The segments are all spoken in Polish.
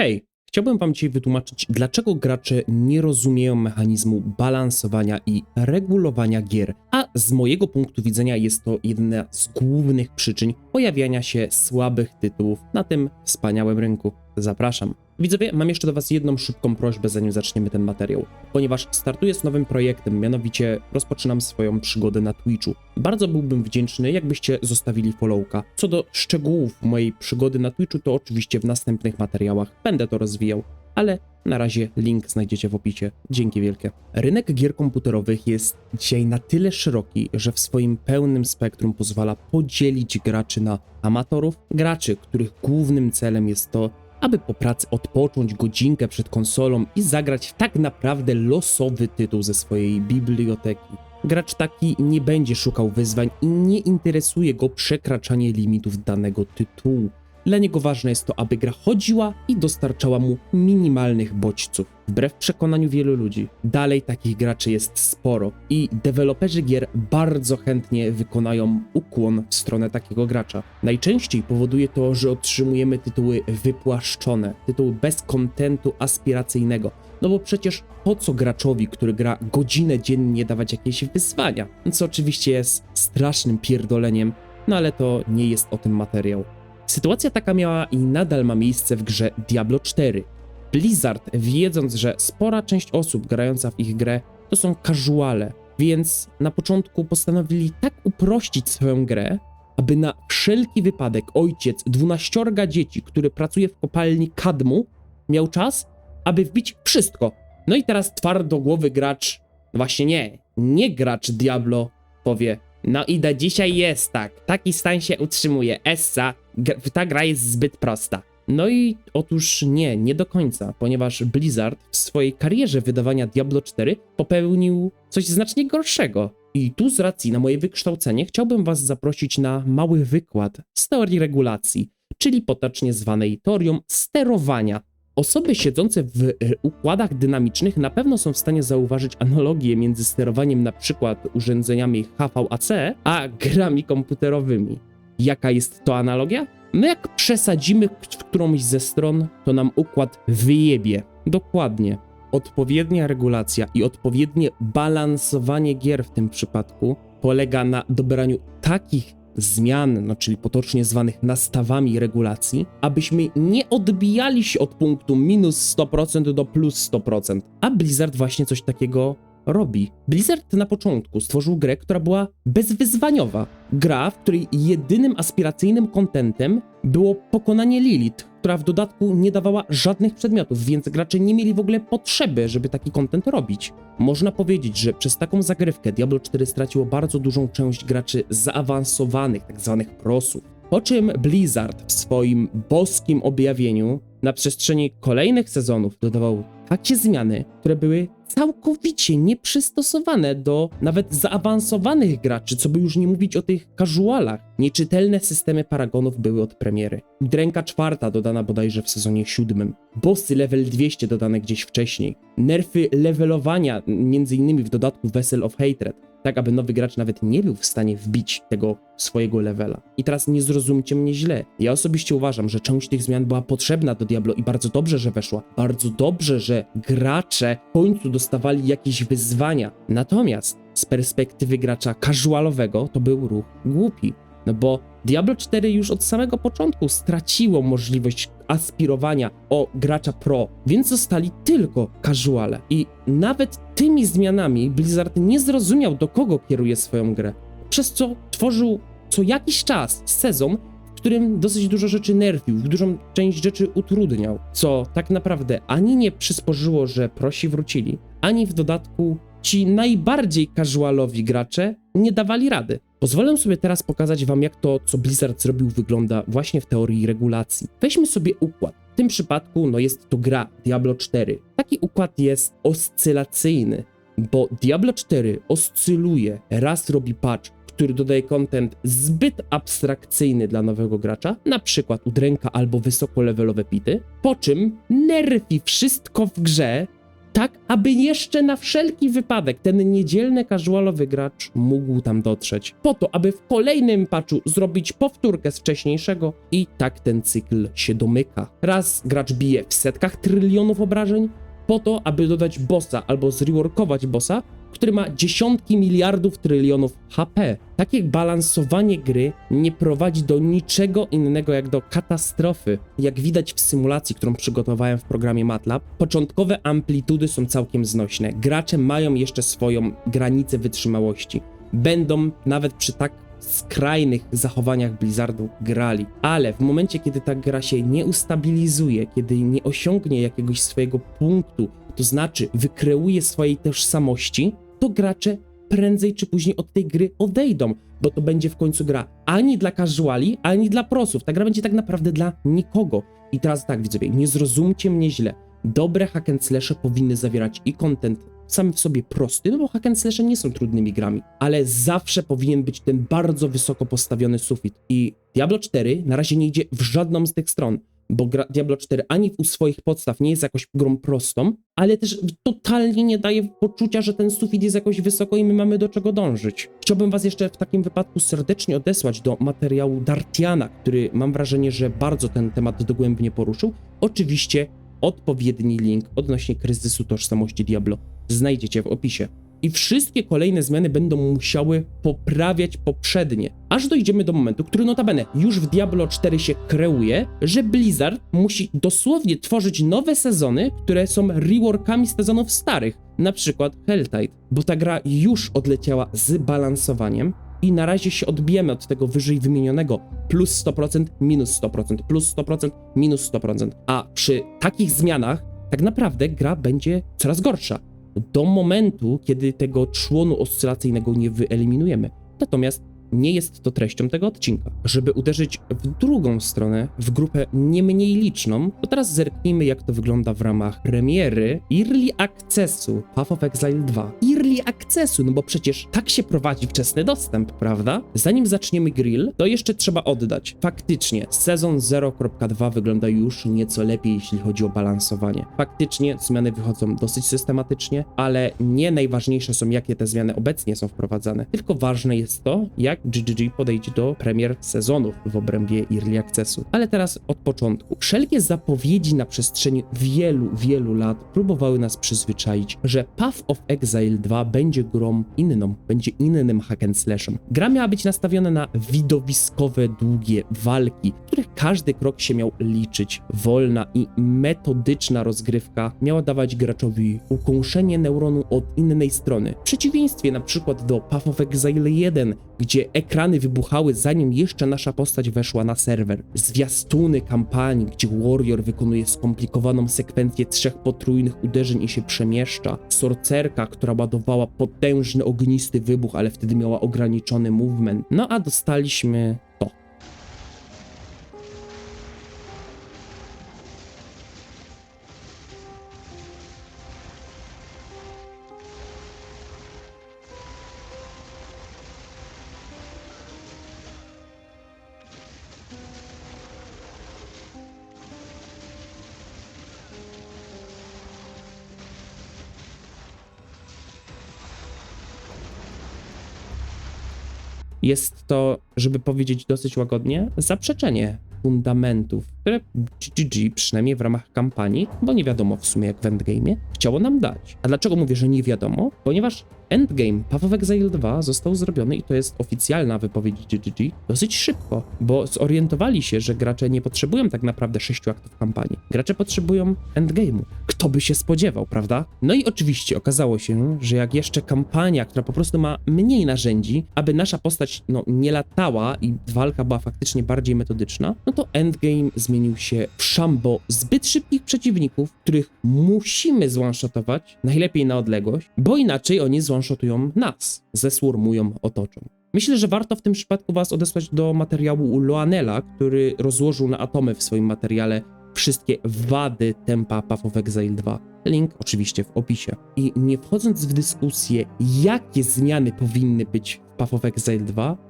Hej, chciałbym Wam dzisiaj wytłumaczyć, dlaczego gracze nie rozumieją mechanizmu balansowania i regulowania gier, a z mojego punktu widzenia jest to jedna z głównych przyczyn pojawiania się słabych tytułów na tym wspaniałym rynku. Zapraszam. Widzowie, mam jeszcze do Was jedną szybką prośbę, zanim zaczniemy ten materiał, ponieważ startuję z nowym projektem, mianowicie rozpoczynam swoją przygodę na Twitchu. Bardzo byłbym wdzięczny, jakbyście zostawili followka. Co do szczegółów mojej przygody na Twitchu, to oczywiście w następnych materiałach będę to rozwijał, ale na razie link znajdziecie w opisie. Dzięki wielkie. Rynek gier komputerowych jest dzisiaj na tyle szeroki, że w swoim pełnym spektrum pozwala podzielić graczy na amatorów, graczy, których głównym celem jest to, aby po pracy odpocząć godzinkę przed konsolą i zagrać tak naprawdę losowy tytuł ze swojej biblioteki. Gracz taki nie będzie szukał wyzwań i nie interesuje go przekraczanie limitów danego tytułu. Dla niego ważne jest to, aby gra chodziła i dostarczała mu minimalnych bodźców. Wbrew przekonaniu wielu ludzi, dalej takich graczy jest sporo i deweloperzy gier bardzo chętnie wykonają ukłon w stronę takiego gracza. Najczęściej powoduje to, że otrzymujemy tytuły wypłaszczone, tytuły bez kontentu aspiracyjnego. No bo przecież po co graczowi, który gra godzinę dziennie, dawać jakieś wyzwania? Co oczywiście jest strasznym pierdoleniem, no ale to nie jest o tym materiał. Sytuacja taka miała i nadal ma miejsce w grze Diablo 4. Blizzard, wiedząc, że spora część osób grająca w ich grę to są casuale, więc na początku postanowili tak uprościć swoją grę, aby na wszelki wypadek ojciec dwunaściorga dzieci, który pracuje w kopalni Kadmu, miał czas, aby wbić wszystko. No i teraz twardogłowy gracz, no właśnie nie, nie gracz Diablo powie, no i do dzisiaj jest tak, taki stan się utrzymuje, Essa, ta gra jest zbyt prosta. No i otóż nie, nie do końca, ponieważ Blizzard w swojej karierze wydawania Diablo 4 popełnił coś znacznie gorszego. I tu z racji na moje wykształcenie chciałbym was zaprosić na mały wykład z teorii regulacji, czyli potocznie zwanej teorią sterowania. Osoby siedzące w e, układach dynamicznych na pewno są w stanie zauważyć analogię między sterowaniem przykład urządzeniami HVAC, a grami komputerowymi. Jaka jest to analogia? No jak przesadzimy w którąś ze stron, to nam układ wyjebie. Dokładnie. Odpowiednia regulacja i odpowiednie balansowanie gier w tym przypadku polega na dobraniu takich zmian, no czyli potocznie zwanych nastawami regulacji, abyśmy nie odbijali się od punktu minus 100% do plus 100%. A Blizzard właśnie coś takiego robi. Blizzard na początku stworzył grę, która była bezwyzwaniowa. Gra, w której jedynym aspiracyjnym kontentem było pokonanie Lilith, która w dodatku nie dawała żadnych przedmiotów, więc gracze nie mieli w ogóle potrzeby, żeby taki kontent robić. Można powiedzieć, że przez taką zagrywkę Diablo 4 straciło bardzo dużą część graczy zaawansowanych, tzw. prosów. Po czym Blizzard w swoim boskim objawieniu na przestrzeni kolejnych sezonów dodawał takie zmiany, które były całkowicie nieprzystosowane do nawet zaawansowanych graczy, co by już nie mówić o tych casualach. Nieczytelne systemy paragonów były od premiery. Dręka czwarta dodana bodajże w sezonie siódmym. Bossy level 200 dodane gdzieś wcześniej. Nerfy levelowania, między innymi w dodatku Vessel of Hatred tak aby nowy gracz nawet nie był w stanie wbić tego swojego levela. I teraz nie zrozumcie mnie źle. Ja osobiście uważam, że część tych zmian była potrzebna do Diablo i bardzo dobrze, że weszła. Bardzo dobrze, że gracze w końcu dostawali jakieś wyzwania. Natomiast z perspektywy gracza casualowego to był ruch głupi. No bo Diablo 4 już od samego początku straciło możliwość aspirowania o gracza pro, więc zostali tylko casuale. I nawet tymi zmianami Blizzard nie zrozumiał, do kogo kieruje swoją grę. Przez co tworzył co jakiś czas sezon, w którym dosyć dużo rzeczy nerfił, dużą część rzeczy utrudniał, co tak naprawdę ani nie przysporzyło, że prosi wrócili, ani w dodatku ci najbardziej casualowi gracze nie dawali rady. Pozwolę sobie teraz pokazać wam, jak to, co Blizzard zrobił, wygląda właśnie w teorii regulacji. Weźmy sobie układ. W tym przypadku, no jest to gra Diablo 4. Taki układ jest oscylacyjny, bo Diablo 4 oscyluje, raz robi patch, który dodaje content zbyt abstrakcyjny dla nowego gracza, na przykład udręka albo wysokolevelowe pity, po czym nerfi wszystko w grze, tak aby jeszcze na wszelki wypadek ten niedzielny casualowy gracz mógł tam dotrzeć. Po to, aby w kolejnym patchu zrobić powtórkę z wcześniejszego i tak ten cykl się domyka. Raz gracz bije w setkach trylionów obrażeń, po to, aby dodać bossa albo zreworkować bossa, który ma dziesiątki miliardów trylionów HP. Takie balansowanie gry nie prowadzi do niczego innego jak do katastrofy. Jak widać w symulacji, którą przygotowałem w programie MATLAB, początkowe amplitudy są całkiem znośne. Gracze mają jeszcze swoją granicę wytrzymałości. Będą nawet przy tak skrajnych zachowaniach Blizzardu grali. Ale w momencie, kiedy ta gra się nie ustabilizuje, kiedy nie osiągnie jakiegoś swojego punktu, to znaczy wykreuje swojej tożsamości, to gracze prędzej czy później od tej gry odejdą, bo to będzie w końcu gra ani dla casuali, ani dla prosów. Ta gra będzie tak naprawdę dla nikogo. I teraz tak, widzowie, nie zrozumcie mnie źle. Dobre hack and slashe powinny zawierać i content sam w sobie prosty, no bo hack and slashe nie są trudnymi grami, ale zawsze powinien być ten bardzo wysoko postawiony sufit. I Diablo 4 na razie nie idzie w żadną z tych stron, bo Diablo 4 ani u swoich podstaw nie jest jakoś grą prostą, ale też totalnie nie daje poczucia, że ten sufit jest jakoś wysoko i my mamy do czego dążyć. Chciałbym was jeszcze w takim wypadku serdecznie odesłać do materiału Dartiana, który mam wrażenie, że bardzo ten temat dogłębnie poruszył. Oczywiście odpowiedni link odnośnie kryzysu tożsamości Diablo znajdziecie w opisie. I wszystkie kolejne zmiany będą musiały poprawiać poprzednie, aż dojdziemy do momentu, który notabene już w Diablo 4 się kreuje, że Blizzard musi dosłownie tworzyć nowe sezony, które są reworkami sezonów starych, na przykład Helltide, bo ta gra już odleciała z balansowaniem i na razie się odbijemy od tego wyżej wymienionego plus 100%, minus 100%, plus 100%, minus 100%. A przy takich zmianach tak naprawdę gra będzie coraz gorsza do momentu, kiedy tego członu oscylacyjnego nie wyeliminujemy. Natomiast nie jest to treścią tego odcinka. Żeby uderzyć w drugą stronę, w grupę nie mniej liczną, to teraz zerknijmy, jak to wygląda w ramach premiery Early Accessu Path of Exile 2. Early Accessu, no bo przecież tak się prowadzi wczesny dostęp, prawda? Zanim zaczniemy grill, to jeszcze trzeba oddać. Faktycznie, sezon 0.2 wygląda już nieco lepiej, jeśli chodzi o balansowanie. Faktycznie zmiany wychodzą dosyć systematycznie, ale nie najważniejsze są, jakie te zmiany obecnie są wprowadzane, tylko ważne jest to, jak GGG podejdzie do premier sezonów w obrębie Early Accessu. Ale teraz od początku. Wszelkie zapowiedzi na przestrzeni wielu, wielu lat próbowały nas przyzwyczaić, że Path of Exile 2 będzie grą inną, będzie innym hack and slashem. Gra miała być nastawiona na widowiskowe, długie walki, w których każdy krok się miał liczyć. Wolna i metodyczna rozgrywka miała dawać graczowi ukąszenie neuronu od innej strony. W przeciwieństwie na przykład do Path of Exile 1, gdzie ekrany wybuchały zanim jeszcze nasza postać weszła na serwer. Zwiastuny kampanii, gdzie Warrior wykonuje skomplikowaną sekwencję trzech potrójnych uderzeń i się przemieszcza. Sorcerka, która ładowała potężny ognisty wybuch, ale wtedy miała ograniczony movement. No a dostaliśmy to. Jest to, żeby powiedzieć dosyć łagodnie, zaprzeczenie fundamentów, które GGG, przynajmniej w ramach kampanii, bo nie wiadomo w sumie jak w endgame'ie, chciało nam dać. A dlaczego mówię, że nie wiadomo? Ponieważ Endgame Path of Exile 2 został zrobiony i to jest oficjalna wypowiedź GGG dosyć szybko, bo zorientowali się, że gracze nie potrzebują tak naprawdę sześciu aktów kampanii. Gracze potrzebują endgame'u. Kto by się spodziewał, prawda? No i oczywiście okazało się, że jak jeszcze kampania, która po prostu ma mniej narzędzi, aby nasza postać no, nie latała i walka była faktycznie bardziej metodyczna, no to endgame zmienił się w szambo zbyt szybkich przeciwników, których musimy zwanshotować, najlepiej na odległość, bo inaczej oni zwanshotują nas, zesłurmują, otoczą. Myślę, że warto w tym przypadku was odesłać do materiału Loanela, który rozłożył na atomy w swoim materiale wszystkie wady tempa Path of Exile 2. Link oczywiście w opisie. I nie wchodząc w dyskusję, jakie zmiany powinny być w Path of Exile 2,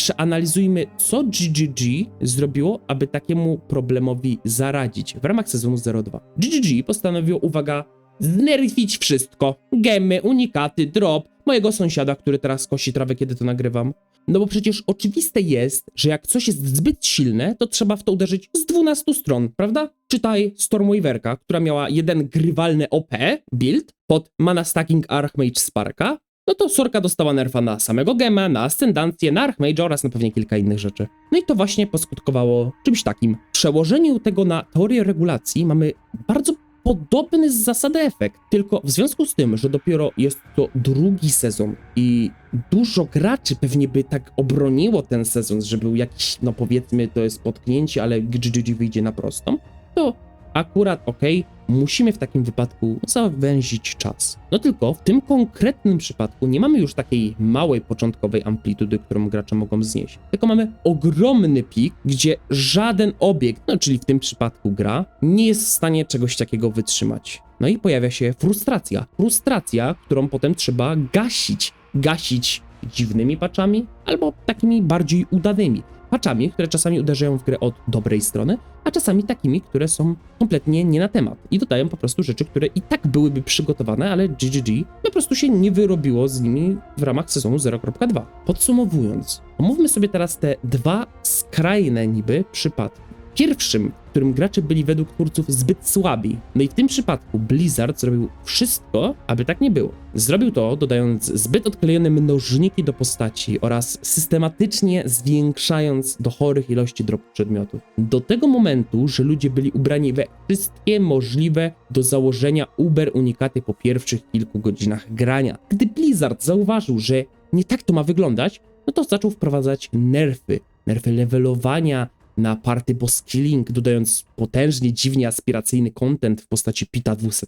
przeanalizujmy, co GGG zrobiło, aby takiemu problemowi zaradzić w ramach sezonu 02. GGG postanowiło, uwaga, znerfić wszystko. Gemy, unikaty, drop, mojego sąsiada, który teraz kosi trawę, kiedy to nagrywam. No bo przecież oczywiste jest, że jak coś jest zbyt silne, to trzeba w to uderzyć z 12 stron, prawda? Czytaj Stormwaverka, która miała jeden grywalny OP build pod Mana Stacking Archmage Sparka, no to Sorka dostała nerfa na samego Gema, na Ascendancję, na Archmage oraz na pewnie kilka innych rzeczy. No i to właśnie poskutkowało czymś takim. W przełożeniu tego na teorię regulacji mamy bardzo podobny z zasady efekt, tylko w związku z tym, że dopiero jest to drugi sezon i dużo graczy pewnie by tak obroniło ten sezon, że był jakiś, no powiedzmy, to jest potknięcie, ale GGG wyjdzie na prostą, to akurat okej, musimy w takim wypadku zawęzić czas. No tylko w tym konkretnym przypadku nie mamy już takiej małej początkowej amplitudy, którą gracze mogą znieść, tylko mamy ogromny pik, gdzie żaden obiekt, no czyli w tym przypadku gra, nie jest w stanie czegoś takiego wytrzymać. No i pojawia się frustracja. Frustracja, którą potem trzeba gasić. Gasić dziwnymi paczami albo takimi bardziej udanymi patchami, które czasami uderzają w grę od dobrej strony, a czasami takimi, które są kompletnie nie na temat i dodają po prostu rzeczy, które i tak byłyby przygotowane, ale GGG po prostu się nie wyrobiło z nimi w ramach sezonu 0.2. Podsumowując, omówmy sobie teraz te dwa skrajne niby przypadki. Pierwszym, w którym gracze byli według twórców zbyt słabi. No i w tym przypadku Blizzard zrobił wszystko, aby tak nie było. Zrobił to dodając zbyt odklejone mnożniki do postaci oraz systematycznie zwiększając do chorych ilości drop przedmiotów. Do tego momentu, że ludzie byli ubrani we wszystkie możliwe do założenia uber unikaty po pierwszych kilku godzinach grania. Gdy Blizzard zauważył, że nie tak to ma wyglądać, no to zaczął wprowadzać nerfy. Nerfy levelowania, na party boss killing, dodając potężnie, dziwnie aspiracyjny content w postaci Pita 200,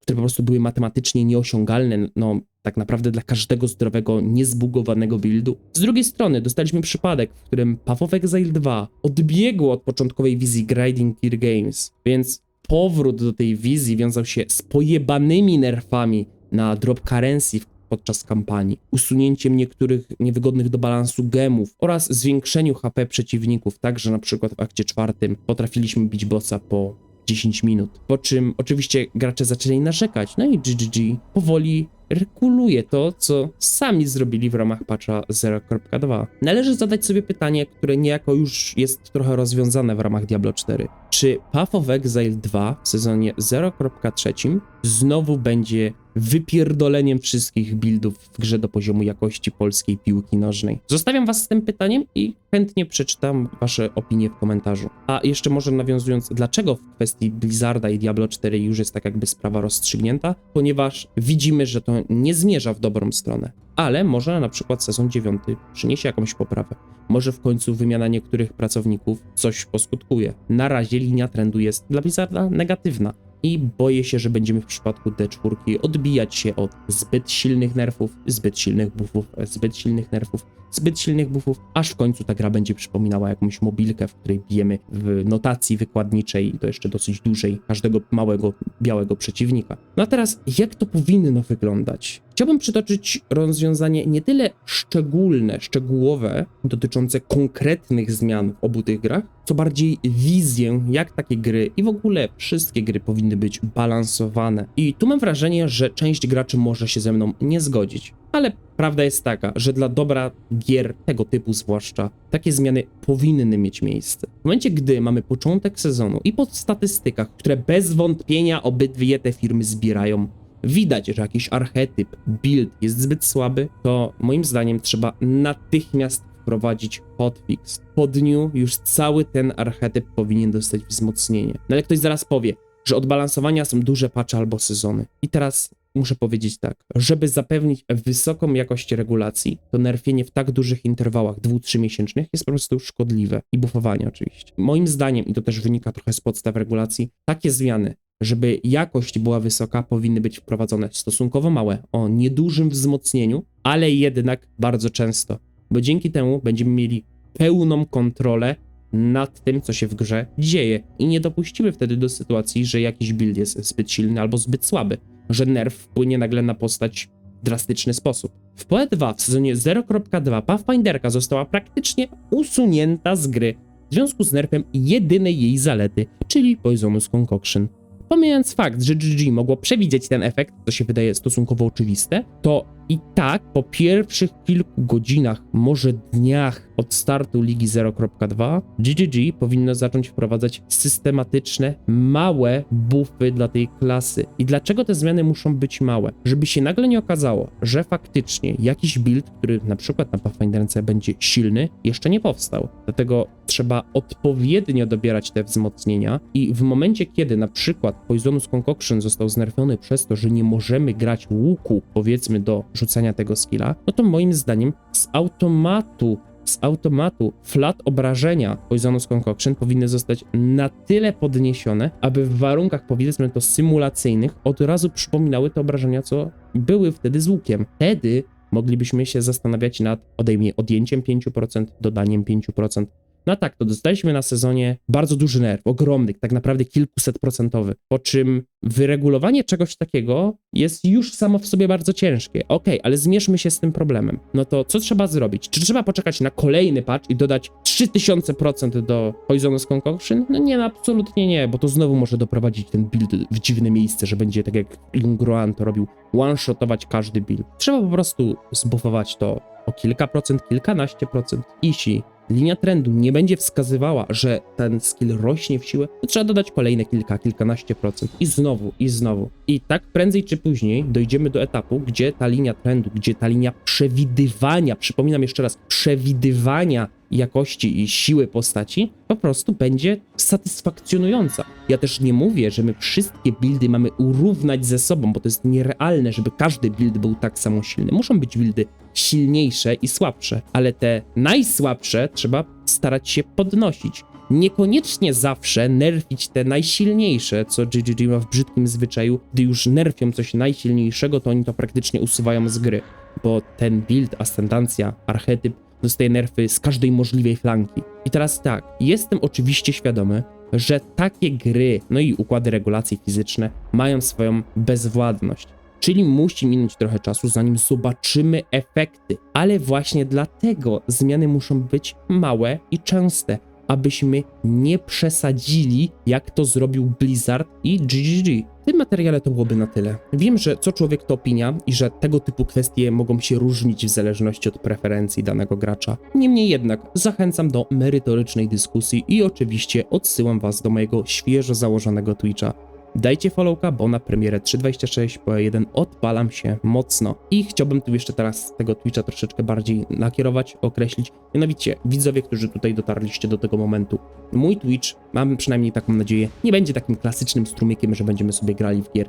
które po prostu były matematycznie nieosiągalne, no tak naprawdę dla każdego zdrowego, niezbugowanego buildu. Z drugiej strony dostaliśmy przypadek, w którym Path of Exile 2 odbiegło od początkowej wizji Grinding Gear Games, więc powrót do tej wizji wiązał się z pojebanymi nerfami na drop currency w podczas kampanii, usunięciem niektórych niewygodnych do balansu gemów oraz zwiększeniu HP przeciwników, tak że na przykład w akcie czwartym potrafiliśmy bić bossa po 10 minut. Po czym oczywiście gracze zaczęli narzekać, no i GGG powoli reguluje to, co sami zrobili w ramach patcha 0.2. Należy zadać sobie pytanie, które niejako już jest trochę rozwiązane w ramach Diablo 4. Czy Path of Exile 2 w sezonie 0.3 znowu będzie wypierdoleniem wszystkich buildów w grze do poziomu jakości polskiej piłki nożnej? Zostawiam was z tym pytaniem i chętnie przeczytam wasze opinie w komentarzu. A jeszcze może nawiązując, dlaczego w kwestii Blizzarda i Diablo 4 już jest tak jakby sprawa rozstrzygnięta? Ponieważ widzimy, że to nie zmierza w dobrą stronę. Ale może na przykład sezon 9 przyniesie jakąś poprawę. Może w końcu wymiana niektórych pracowników coś poskutkuje. Na razie linia trendu jest dla Blizzarda negatywna i boję się, że będziemy w przypadku D4 odbijać się od zbyt silnych nerfów, zbyt silnych buffów, zbyt silnych nerfów, zbyt silnych buffów, aż w końcu ta gra będzie przypominała jakąś mobilkę, w której bijemy w notacji wykładniczej i to jeszcze dosyć dużej każdego małego białego przeciwnika. No a teraz, jak to powinno wyglądać? Chciałbym przytoczyć rozwiązanie nie tyle szczególne, szczegółowe, dotyczące konkretnych zmian w obu tych grach, co bardziej wizję, jak takie gry i w ogóle wszystkie gry powinny być balansowane. I tu mam wrażenie, że część graczy może się ze mną nie zgodzić. Ale prawda jest taka, że dla dobra gier tego typu zwłaszcza, takie zmiany powinny mieć miejsce. W momencie, gdy mamy początek sezonu i po statystykach, które bez wątpienia obydwie te firmy zbierają, widać, że jakiś archetyp, build jest zbyt słaby, to moim zdaniem trzeba natychmiast wprowadzić hotfix. Po dniu już cały ten archetyp powinien dostać wzmocnienie. No ale ktoś zaraz powie, że od balansowania są duże patche albo sezony. I teraz muszę powiedzieć tak, żeby zapewnić wysoką jakość regulacji, to nerfienie w tak dużych interwałach 2-3 miesięcznych jest po prostu szkodliwe i buffowanie oczywiście. Moim zdaniem, i to też wynika trochę z podstaw regulacji, takie zmiany żeby jakość była wysoka, powinny być wprowadzone stosunkowo małe, o niedużym wzmocnieniu, ale jednak bardzo często, bo dzięki temu będziemy mieli pełną kontrolę nad tym, co się w grze dzieje. I nie dopuścimy wtedy do sytuacji, że jakiś build jest zbyt silny albo zbyt słaby, że nerf wpłynie nagle na postać w drastyczny sposób. W PoE 2 w sezonie 0.2 Pathfinderka została praktycznie usunięta z gry w związku z nerfem jedynej jej zalety, czyli Poisonous Concoction. pomijając fakt, że GG mogło przewidzieć ten efekt, co się wydaje stosunkowo oczywiste, to i tak po pierwszych kilku godzinach, może dniach od startu Ligi 0.2, GGG powinno zacząć wprowadzać systematyczne, małe buffy dla tej klasy. I dlaczego te zmiany muszą być małe? Żeby się nagle nie okazało, że faktycznie jakiś build, który na przykład na Pathfinderce będzie silny, jeszcze nie powstał. Dlatego trzeba odpowiednio dobierać te wzmocnienia i w momencie, kiedy na przykład Poisonous Concoction został znerfiony przez to, że nie możemy grać łuku, powiedzmy, do rzucania tego skilla, no to moim zdaniem z automatu z automatu flat obrażenia Poisonous Concoction powinny zostać na tyle podniesione, aby w warunkach powiedzmy to symulacyjnych od razu przypominały te obrażenia, co były wtedy z łukiem. Wtedy moglibyśmy się zastanawiać nad odejmie, odjęciem 5%, dodaniem 5%. No tak, to dostaliśmy na sezonie bardzo duży nerw, ogromny, tak naprawdę kilkuset procentowy, po czym wyregulowanie czegoś takiego jest już samo w sobie bardzo ciężkie. Okej, ale zmierzmy się z tym problemem. No to co trzeba zrobić? Czy trzeba poczekać na kolejny patch i dodać 3000% do Poisonous Concoction? No nie, no absolutnie nie, bo to znowu może doprowadzić ten build w dziwne miejsce, że będzie tak jak Ingroan to robił, one-shotować każdy build. Trzeba po prostu zbuffować to o kilka procent, kilkanaście procent. Jeśli linia trendu nie będzie wskazywała, że ten skill rośnie w siłę, to trzeba dodać kolejne kilka, kilkanaście procent i znowu, i znowu. I tak prędzej czy później dojdziemy do etapu, gdzie ta linia trendu, gdzie ta linia przewidywania, przypominam jeszcze raz, przewidywania jakości i siły postaci po prostu będzie satysfakcjonująca. Ja też nie mówię, że my wszystkie buildy mamy urównać ze sobą, bo to jest nierealne, żeby każdy build był tak samo silny. Muszą być buildy silniejsze i słabsze, ale te najsłabsze trzeba starać się podnosić. Niekoniecznie zawsze nerfić te najsilniejsze, co GGG ma w brzydkim zwyczaju. Gdy już nerfią coś najsilniejszego, to oni to praktycznie usuwają z gry, bo ten build, ascendancja, archetyp dostaje nerfy z każdej możliwej flanki. I teraz tak, jestem oczywiście świadomy, że takie gry, no i układy regulacji fizyczne mają swoją bezwładność. Czyli musi minąć trochę czasu, zanim zobaczymy efekty. Ale właśnie dlatego zmiany muszą być małe i częste, abyśmy nie przesadzili, jak to zrobił Blizzard i GGG. W tym materiale to byłoby na tyle. Wiem, że co człowiek to opinia i że tego typu kwestie mogą się różnić w zależności od preferencji danego gracza. Niemniej jednak zachęcam do merytorycznej dyskusji i oczywiście odsyłam Was do mojego świeżo założonego Twitcha. Dajcie followka, bo na premierę 3.26 po 1 odpalam się mocno. I chciałbym tu jeszcze teraz tego Twitcha troszeczkę bardziej nakierować, określić. Mianowicie, widzowie, którzy tutaj dotarliście do tego momentu. Mój Twitch, mam przynajmniej taką nadzieję, nie będzie takim klasycznym strumykiem, że będziemy sobie grali w gier.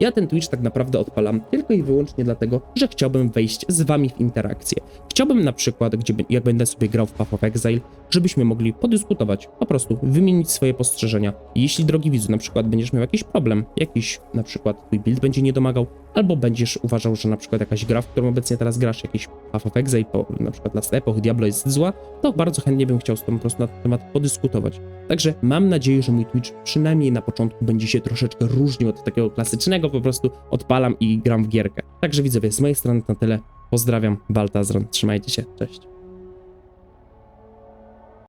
Ja ten Twitch tak naprawdę odpalam tylko i wyłącznie dlatego, że chciałbym wejść z wami w interakcję. Chciałbym na przykład, gdzie, jak będę sobie grał w Path of Exile, żebyśmy mogli podyskutować, po prostu wymienić swoje postrzeżenia. Jeśli, drogi widzu, na przykład będziesz miał jakiś problem, jakiś na przykład twój build będzie nie domagał, albo będziesz uważał, że na przykład jakaś gra, w którą obecnie teraz grasz, jakiś Path of Exile, po, na przykład Last Epoch, Diablo jest zła, to bardzo chętnie bym chciał z tobą po prostu na ten temat podyskutować. Także mam nadzieję, że mój Twitch przynajmniej na początku będzie się troszeczkę różnił od takiego klasycznego, po prostu odpalam i gram w gierkę. Także widzowie, z mojej strony na tyle. Pozdrawiam, Baltazran, trzymajcie się, cześć.